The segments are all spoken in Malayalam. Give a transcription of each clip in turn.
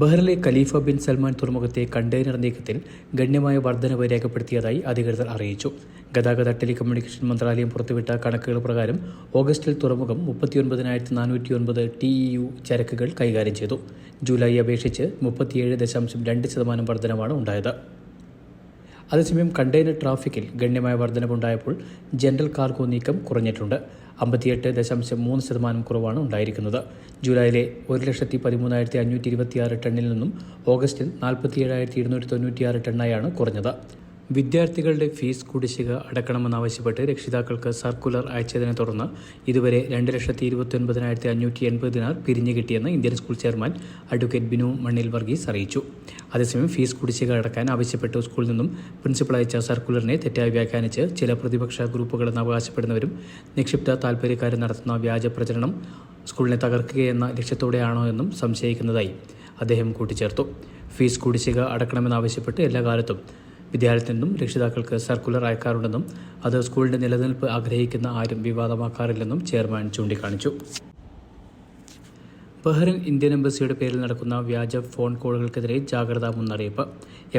ബഹ്റിലെ ഖലീഫ ബിൻ സൽമാൻ തുറമുഖത്തെ കണ്ടെയ്നർ നീക്കത്തിൽ ഗണ്യമായ വർധനവ് രേഖപ്പെടുത്തിയതായി അധികൃതർ അറിയിച്ചു. ഗതാഗത ടെലികമ്മ്യൂണിക്കേഷൻ മന്ത്രാലയം പുറത്തുവിട്ട കണക്കുകൾ പ്രകാരം ഓഗസ്റ്റിൽ തുറമുഖം മുപ്പത്തിയൊൻപതിനായിരത്തി നാനൂറ്റി ഒൻപത് ടി യു ചരക്കുകൾ കൈകാര്യം ചെയ്തു. ജൂലൈ അപേക്ഷിച്ച് മുപ്പത്തിയേഴ് ദശാംശം രണ്ട് ശതമാനം വർധനമാണ് ഉണ്ടായത്. അതേസമയം കണ്ടെയ്നർ ട്രാഫിക്കിൽ ഗണ്യമായ വർധനവുണ്ടായപ്പോൾ ജനറൽ കാർഗോ നീക്കം കുറഞ്ഞിട്ടുണ്ട്. അമ്പത്തിയെട്ട് ദശാംശം മൂന്ന് ശതമാനം കുറവാണ് ഉണ്ടായിരിക്കുന്നത്. ജൂലൈയിലെ ഒരു ലക്ഷത്തി പതിമൂന്നായിരത്തി അഞ്ഞൂറ്റി ഇരുപത്തിയാറ് ടണ്ണിൽ നിന്നും ഓഗസ്റ്റിൽ നാൽപ്പത്തി ഏഴായിരത്തി ഇരുന്നൂറ്റി തൊണ്ണൂറ്റിയാറ് ടണ്ണായാണ് കുറഞ്ഞത്. വിദ്യാർത്ഥികളുടെ ഫീസ് കുടിശ്ശിക അടക്കണമെന്നാവശ്യപ്പെട്ട് രക്ഷിതാക്കൾക്ക് സർക്കുലർ അയച്ചതിനെ തുടർന്ന് ഇതുവരെ രണ്ട് ലക്ഷത്തി ഇരുപത്തി ഒൻപതിനായിരത്തി അഞ്ഞൂറ്റി എൺപത് ദിനാർ പിരിഞ്ഞു കിട്ടിയെന്ന് Indian school chairman advocate Binu Mannil Varghese അറിയിച്ചു. അതേസമയം ഫീസ് കുടിശ്ശിക അടക്കാൻ ആവശ്യപ്പെട്ട് സ്കൂളിൽ നിന്നും പ്രിൻസിപ്പൽ അയച്ച സർക്കുലറിനെ തെറ്റായി വ്യാഖ്യാനിച്ച് ചില പ്രതിപക്ഷ ഗ്രൂപ്പുകളെന്ന് അവകാശപ്പെടുന്നവരും നിക്ഷിപ്ത താൽപ്പര്യക്കാരും നടത്തുന്ന വ്യാജ പ്രചരണം സ്കൂളിനെ തകർക്കുകയെന്ന ലക്ഷ്യത്തോടെയാണോ എന്നും സംശയിക്കുന്നതായി അദ്ദേഹം കൂട്ടിച്ചേർത്തു. ഫീസ് കുടിശ്ശിക അടക്കണമെന്നാവശ്യപ്പെട്ട് എല്ലാ കാലത്തും വിദ്യാലയത്തിൽ നിന്നും രക്ഷിതാക്കൾക്ക് സർക്കുലർ അയക്കാറുണ്ടെന്നും അത് സ്കൂളിന്റെ നിലനിൽപ്പ് ആഗ്രഹിക്കുന്ന ആരും വിവാദമാക്കാറില്ലെന്നും ചെയർമാൻ ചൂണ്ടിക്കാണിച്ചു. ബഹ്റിൻ ഇന്ത്യൻ എംബസിയുടെ പേരിൽ നടക്കുന്ന വ്യാജ ഫോൺ കോളുകൾക്കെതിരെ ജാഗ്രതാ മുന്നറിയിപ്പ്.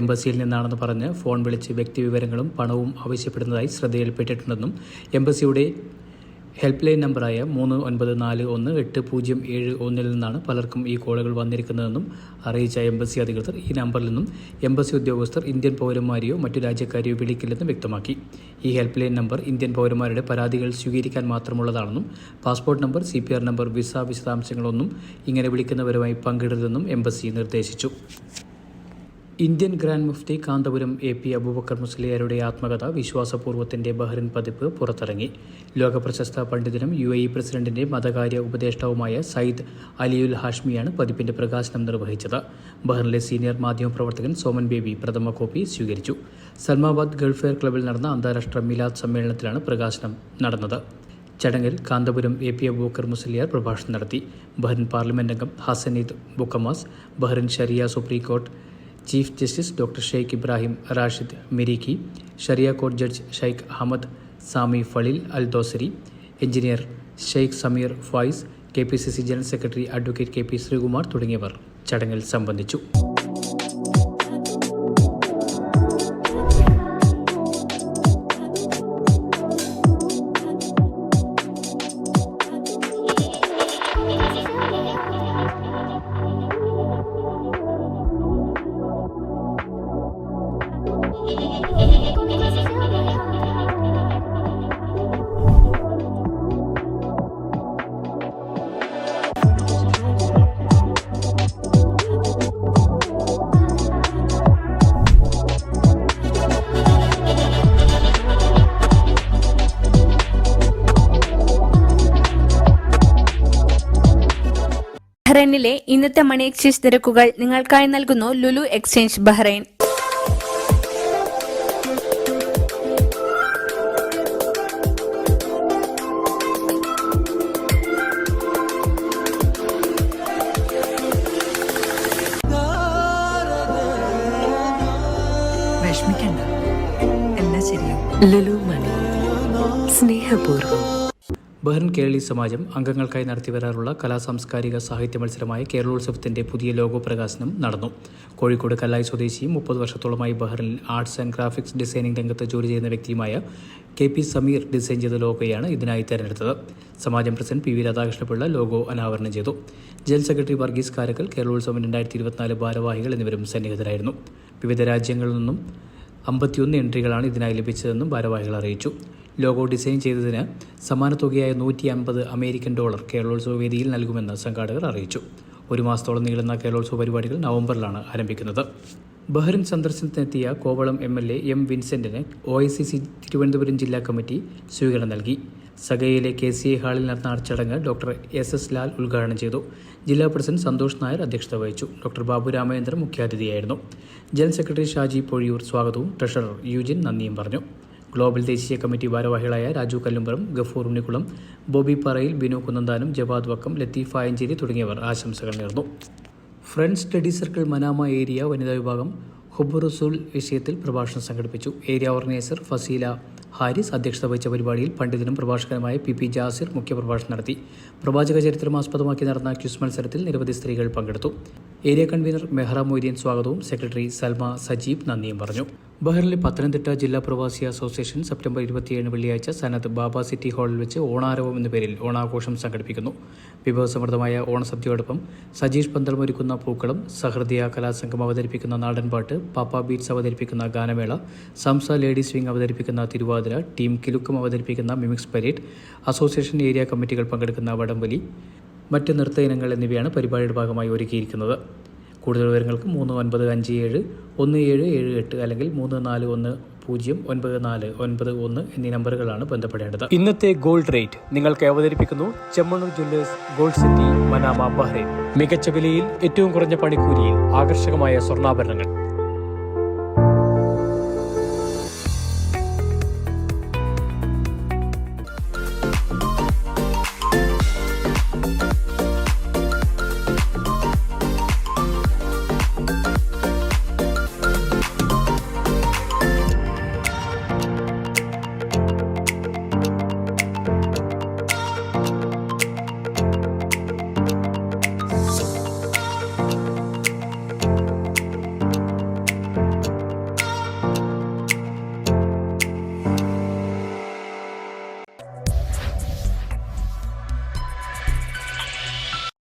എംബസിയിൽ നിന്നാണെന്ന് പറഞ്ഞ് ഫോൺ വിളിച്ച് വ്യക്തിവിവരങ്ങളും പണവും ആവശ്യപ്പെടുന്നതായി ശ്രദ്ധയിൽപ്പെട്ടിട്ടുണ്ടെന്നും എംബസിയുടെ ഹെൽപ്പ് ലൈൻ നമ്പറായ മൂന്ന് ഒൻപത് നാല് ഒന്ന് എട്ട് പൂജ്യം ഏഴ് ഒന്നിൽ നിന്നാണ് പലർക്കും ഈ കോളുകൾ വന്നിരിക്കുന്നതെന്നും അറിയിച്ച എംബസി അധികൃതർ ഈ നമ്പറിൽ നിന്നും എംബസി ഉദ്യോഗസ്ഥർ ഇന്ത്യൻ പൗരന്മാരെയോ മറ്റു രാജ്യക്കാരെയോ വിളിക്കില്ലെന്നും വ്യക്തമാക്കി. ഈ ഹെൽപ്പ് ലൈൻ നമ്പർ ഇന്ത്യൻ പൗരന്മാരുടെ പരാതികൾ സ്വീകരിക്കാൻ മാത്രമുള്ളതാണെന്നും passport number C number visa വിശദാംശങ്ങളൊന്നും ഇങ്ങനെ വിളിക്കുന്നവരുമായി പങ്കിടരുതെന്നും എംബസി നിർദ്ദേശിച്ചു. ഇന്ത്യൻ ഗ്രാൻഡ് മുഫ്തി കാന്തപുരം എ പി അബൂബക്കർ മുസ്ലിയാരുടെ ആത്മകഥ വിശ്വാസപൂർവത്തിന്റെ ബഹ്റിൻ പതിപ്പ് പുറത്തിറങ്ങി. ലോകപ്രശസ്ത പണ്ഡിതനും യു എ ഇ പ്രസിഡന്റിന്റെ മതകാര്യ ഉപദേഷ്ടാവുമായ സയ്യിദ് അലിയുൽ ഹാഷ്മിയാണ് പതിപ്പിന്റെ പ്രകാശനം നിർവഹിച്ചത്. ബഹ്റിനിലെ സീനിയർ മാധ്യമപ്രവർത്തകൻ സോമൻ ബേബി പ്രഥമ കോപ്പി സ്വീകരിച്ചു. സൽമാബാദ് ഗൾഫെയർ ക്ലബിൽ നടന്ന അന്താരാഷ്ട്ര മിലാദ് സമ്മേളനത്തിലാണ് പ്രകാശനം നടന്നത്. ചടങ്ങിൽ കാന്തപുരം എ പി അബൂക്കർ മുസ്ലിയാർ പ്രഭാഷണം നടത്തി. ബഹ്റിൻ പാർലമെന്റ് അംഗം Hassan Eid Bukhammas Bahrain Sharia supreme court chief justice doctor Sheikh Ibrahim Rashid Mraikhi Sharia court judge Sheikh Ahmed Sami Fadhil Al Dosari engineer Sheikh Sameer Fayiz K P C C general secretary advocate K P Sreekumar തുടങ്ങിയവർ ചടങ്ങിൽ സംബന്ധിച്ചു. ബഹ്റൈനിലെ ഇന്നത്തെ മണി എക്സ്ചേഞ്ച് നിരക്കുകൾ നിങ്ങൾക്കായി നൽകുന്നു Lulu exchange Bahrain. Lulu money. Bahrain Kerali Samajam അംഗങ്ങൾക്കായി നടത്തിവരാറുള്ള കലാ സാംസ്കാരിക സാഹിത്യ മത്സരമായ കേരളോത്സവത്തിന്റെ പുതിയ ലോഗോ പ്രകാശനം നടന്നു. കോഴിക്കോട് കല്ലായി സ്വദേശിയും മുപ്പത് വർഷത്തോളമായി ബഹ്റിനിൽ ആർട്സ് ആൻഡ് ഗ്രാഫിക്സ് ഡിസൈനിംഗ് രംഗത്ത് ജോലി ചെയ്യുന്ന വ്യക്തിയുമായ കെ പി സമീർ ഡിസൈൻ ചെയ്ത ലോഗോയാണ് ഇതിനായി തെരഞ്ഞെടുത്തത്. Samajam president P V Radhakrishna Pillai logo അനാവരണം ചെയ്തു. ജനറൽ സെക്രട്ടറി വർഗീസ് കാരക്കൽ കേരളോത്സവം രണ്ടായിരത്തി ഇരുപത്തിനാല് ഭാരവാഹികൾ എന്നിവരും സന്നിഹിതരായിരുന്നു. വിവിധ രാജ്യങ്ങളിൽ നിന്നും അമ്പത്തിയൊന്ന് എൻട്രികളാണ് ഇതിനായി ലഭിച്ചതെന്നും ഭാരവാഹികൾ അറിയിച്ചു. ലോഗോ ഡിസൈൻ ചെയ്തതിന് സമാന തുകയായ നൂറ്റി അൻപത് അമേരിക്കൻ ഡോളർ കേരളോത്സവ വേദിയിൽ നൽകുമെന്ന് സംഘാടകർ അറിയിച്ചു. ഒരു മാസത്തോളം നീളുന്ന കേരളോത്സവ പരിപാടികൾ നവംബറിലാണ് ആരംഭിക്കുന്നത്. Bahrain സന്ദർശനത്തിനെത്തിയ Kovalam M L A M വിൻസെന്റിന് O I C C Thiruvananthapuram ജില്ലാ കമ്മിറ്റി സ്വീകരണം നൽകി. സഗയിലെ കെ സി എ ഹാളിൽ നടന്ന ചടങ്ങ് ഡോക്ടർ എസ് എസ് ലാൽ ഉദ്ഘാടനം ചെയ്തു. ജില്ലാ പ്രസിഡന്റ് സന്തോഷ് നായർ അധ്യക്ഷത വഹിച്ചു. ഡോക്ടർ ബാബു രാമചന്ദ്രൻ മുഖ്യാതിഥിയായിരുന്നു. ജനറൽ സെക്രട്ടറി ഷാജി പൊഴിയൂർ സ്വാഗതവും ട്രഷറർ യുജിൻ നന്ദിയും പറഞ്ഞു. ഗ്ലോബൽ ദേശീയ കമ്മിറ്റി ഭാരവാഹികളായ രാജു കല്ലുംപുറം ഗഫൂർ ഉണ്ണിക്കുളം ബോബി പറയിൽ ബിനു കുന്നന്താനം ജവാദ് വക്കം ലത്തീഫ് ആയഞ്ചേരി തുടങ്ങിയവർ ആശംസകൾ നേർന്നു. Friend study circle Manama area വനിതാ വിഭാഗം ഹുബുറുസുൽ വിഷയത്തിൽ പ്രഭാഷണം സംഘടിപ്പിച്ചു. ഏരിയ ഓർഗനൈസർ ഫസീല ഹാരിസ് അധ്യക്ഷത വഹിച്ച പരിപാടിയിൽ പണ്ഡിതനും പ്രഭാഷകനുമായ പി പി ജാസിർ മുഖ്യപ്രഭാഷണം നടത്തി. പ്രവാചക ചരിത്രം ആസ്പദമാക്കി നടന്ന ക്വിസ് മത്സരത്തിൽ നിരവധി സ്ത്രീകൾ പങ്കെടുത്തു. ഏരിയ കൺവീനർ മെഹ്റ മൊയ്തീൻ സ്വാഗതവും സെക്രട്ടറി സൽമ സജീബ് നന്ദിയും പറഞ്ഞു. ബഹ്റിലെ പത്തനംതിട്ട ജില്ലാ പ്രവാസി അസോസിയേഷൻ സെപ്റ്റംബർ ഇരുപത്തിയേഴ് വെള്ളിയാഴ്ച സനത് ബാബ സിറ്റി ഹാളിൽ വെച്ച് ഓണാരവം എന്ന പേരിൽ ഓണാഘോഷം സംഘടിപ്പിക്കുന്നു. വിഭവസമൃദ്ധമായ ഓണസദ്യയോടൊപ്പം സജീഷ് പന്തളം ഒരുക്കുന്ന പൂക്കളം സഹൃദയ കലാസംഘം അവതരിപ്പിക്കുന്ന നാടൻപാട്ട് പാപ്പ ബീറ്റ്സ് അവതരിപ്പിക്കുന്ന ഗാനമേള സംസ ലേഡീസ് വിംഗ് അവതരിപ്പിക്കുന്ന തിരുവാതിര ടീം കിലുക്കം അവതരിപ്പിക്കുന്ന മിമിക്സ് പരേഡ് അസോസിയേഷൻ ഏരിയ കമ്മിറ്റികൾ പങ്കെടുക്കുന്ന വടംവലി മറ്റ് നൃത്ത ഇനങ്ങൾ എന്നിവയാണ് പരിപാടിയുടെ ഭാഗമായി ഒരുക്കിയിരിക്കുന്നത്. കൂടുതൽ വിവരങ്ങൾക്ക് മൂന്ന് ഒൻപത് അഞ്ച് ഏഴ് ഒന്ന് ഏഴ് ഏഴ് എട്ട് അല്ലെങ്കിൽ മൂന്ന് നാല് ഒന്ന് പൂജ്യം ഒൻപത് നാല് ഒൻപത് ഒന്ന് എന്നീ നമ്പറുകളാണ് ബന്ധപ്പെടേണ്ടത്. ഇന്നത്തെ ഗോൾഡ് റേറ്റ് നിങ്ങൾക്ക് അവതരിപ്പിക്കുന്നു Chemmanur jewellers gold city Manama Bahrain. മികച്ച വിലയിൽ ഏറ്റവും കുറഞ്ഞ പണിക്കൂലിയിൽ ആകർഷകമായ സ്വർണാഭരണങ്ങൾ.